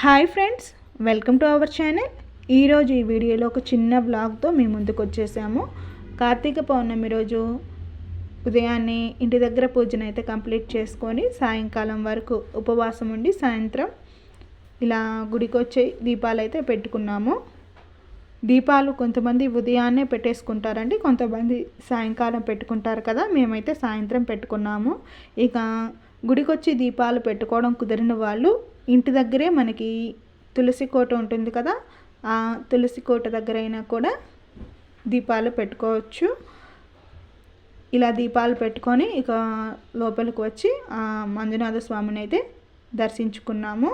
Hi friends welcome to our channel. ఈరోజు ఈ వీడియోలో ఒక చిన్న బ్లాగ్తో మేము ముందుకు వచ్చేసాము. కార్తీక పౌర్ణమి రోజు ఉదయాన్నే ఇంటి దగ్గర పూజను అయితే కంప్లీట్ చేసుకొని సాయంకాలం వరకు ఉపవాసం ఉండి సాయంత్రం ఇలా గుడికి వచ్చే దీపాలు అయితే పెట్టుకున్నాము. దీపాలు కొంతమంది ఉదయాన్నే పెట్టేసుకుంటారండి కొంతమంది సాయంకాలం పెట్టుకుంటారు కదా మేమైతే సాయంత్రం పెట్టుకున్నాము. ఇక గుడికొచ్చి దీపాలు పెట్టుకోవడం కుదిరిన వాళ్ళు ఇంటి దగ్గరే మనకి తులసి కోట ఉంటుంది కదా ఆ తులసి కోట దగ్గర అయినా కూడా దీపాలు పెట్టుకోవచ్చు. ఇలా దీపాలు పెట్టుకొని ఇక లోపలికి వచ్చి ఆ మంజునాథ స్వామిని అయితే దర్శించుకున్నాము.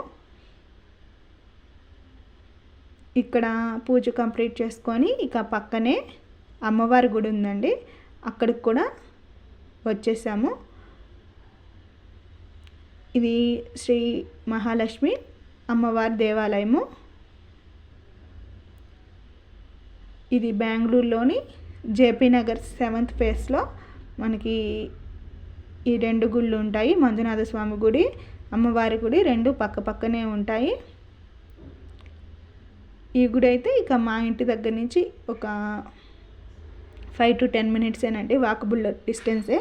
ఇక్కడ పూజ కంప్లీట్ చేసుకొని ఇక పక్కనే అమ్మవారి గుడి ఉందండి. అక్కడికి కూడా వచ్చేసాము. ఇది శ్రీ మహాలక్ష్మి అమ్మవారి దేవాలయము. ఇది బెంగళూరులోని జేపీ నగర్ సెవెంత్ ఫేస్లో. మనకి ఈ రెండు గుళ్ళు ఉంటాయి. మంజునాథ స్వామి గుడి అమ్మవారి గుడి రెండు పక్క పక్కనే ఉంటాయి. ఈ గుడి అయితే ఇక మా ఇంటి దగ్గర నుంచి ఒక ఫైవ్ టు టెన్ మినిట్సేనండి. వాకబుల్ డిస్టెన్సే.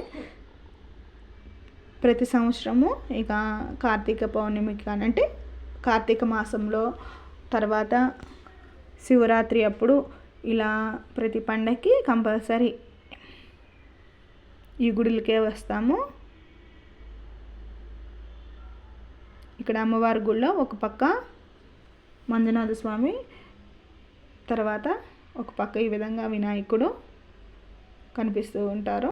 ప్రతి సంవత్సరము ఇక కార్తీక పౌర్ణమికి అంటే కార్తీక మాసంలో తర్వాత శివరాత్రి అప్పుడు ఇలా ప్రతి పండగకి కంపల్సరీ ఈ గుడిలకే వస్తాము. ఇక్కడ అమ్మవారి గుళ్ళో ఒక పక్క మంజునాథ స్వామి తర్వాత ఒక పక్క ఈ విధంగా వినాయకుడు కనిపిస్తూ ఉంటారు.